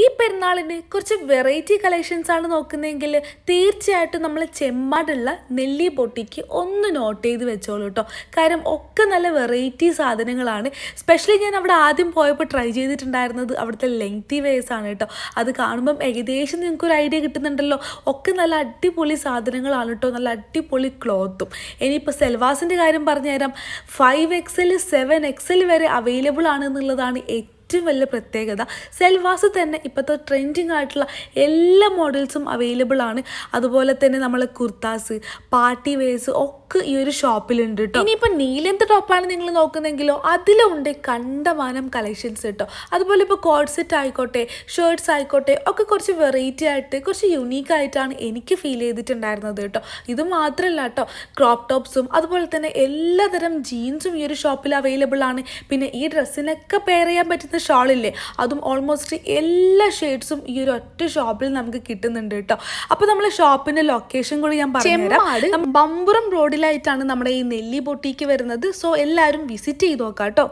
ഈ പെരുന്നാളിന് കുറച്ച് വെറൈറ്റി കളക്ഷൻസ് ആണ് നോക്കുന്നതെങ്കിൽ തീർച്ചയായിട്ടും നമ്മൾ ചെമ്മാടുള്ള നെല്ലി പൊട്ടിക്ക് ഒന്ന് നോട്ട് ചെയ്ത് വെച്ചോളൂ കേട്ടോ കാര്യം ഒക്കെ നല്ല വെറൈറ്റി സാധനങ്ങളാണ്. സ്പെഷ്യലി ഞാൻ അവിടെ ആദ്യം പോയപ്പോൾ ട്രൈ ചെയ്തിട്ടുണ്ടായിരുന്നത് അവിടുത്തെ ലെങ്തി വേസ് ആണ് കേട്ടോ അത് കാണുമ്പം ഏകദേശം നിങ്ങൾക്ക് ഒരു ഐഡിയ കിട്ടുന്നുണ്ടല്ലോ. ഒക്കെ നല്ല അടിപൊളി സാധനങ്ങളാണ് കേട്ടോ നല്ല അടിപൊളി ക്ലോത്തും ഇനിയിപ്പോൾ സെൽവാസിന്റെ കാര്യം പറഞ്ഞുതരാം. ഫൈവ് എക്സൽ സെവൻ എക്സൽ വരെ അവൈലബിൾ ആണ് എന്നുള്ളതാണ് ഏറ്റവും ഏറ്റവും വലിയ പ്രത്യേകത സെൽവാസ് തന്നെ ഇപ്പോഴത്തെ ട്രെൻഡിങ് ആയിട്ടുള്ള എല്ലാ മോഡൽസും അവൈലബിൾ ആണ്. അതുപോലെ തന്നെ നമ്മൾ കുർത്താസ് പാർട്ടി വെയർസ് ഒക്കെ ഈ ഒരു ഷോപ്പിലുണ്ട് കേട്ടോ ഇനിയിപ്പോൾ നീലന്ത് ടോപ്പാണ് നിങ്ങൾ നോക്കുന്നെങ്കിലോ അതിലുണ്ട് കണ്ടമാനം കളക്ഷൻസ് കേട്ടോ അതുപോലെ ഇപ്പോൾ കോഡ് സെറ്റ് ആയിക്കോട്ടെ ഷർട്ട്സ് ആയിക്കോട്ടെ ഒക്കെ കുറച്ച് വെറൈറ്റി ആയിട്ട് കുറച്ച് യുണീക്ക് ആയിട്ടാണ് എനിക്ക് ഫീൽ ചെയ്തിട്ടുണ്ടായിരുന്നത് കേട്ടോ ഇത് മാത്രമല്ല കേട്ടോ ക്രോപ്പ് ടോപ്സും അതുപോലെ തന്നെ എല്ലാതരം ജീൻസും ഈ ഒരു ഷോപ്പിൽ അവൈലബിൾ ആണ്. പിന്നെ ഈ ഡ്രസ്സിനൊക്കെ പെയർ ചെയ്യാൻ പറ്റുന്ന ഷോളില്ലേ? അതും ഓൾമോസ്റ്റ് എല്ലാ ഷെയ്ഡ്സും ഈ ഒരു ഒറ്റ ഷോപ്പിൽ നമുക്ക് കിട്ടുന്നുണ്ട് കേട്ടോ. അപ്പോൾ നമ്മൾ ഷോപ്പിന്റെ ലൊക്കേഷൻ കൂടി ഞാൻ പറഞ്ഞുതരാം. ബമ്പുറം റോഡിലായിട്ടാണ് നമ്മുടെ ഈ നെല്ലി ബൊട്ടിക്ക് വരുന്നത്. സോ എല്ലാവരും വിസിറ്റ് ചെയ്ത് നോക്കാം കേട്ടോ.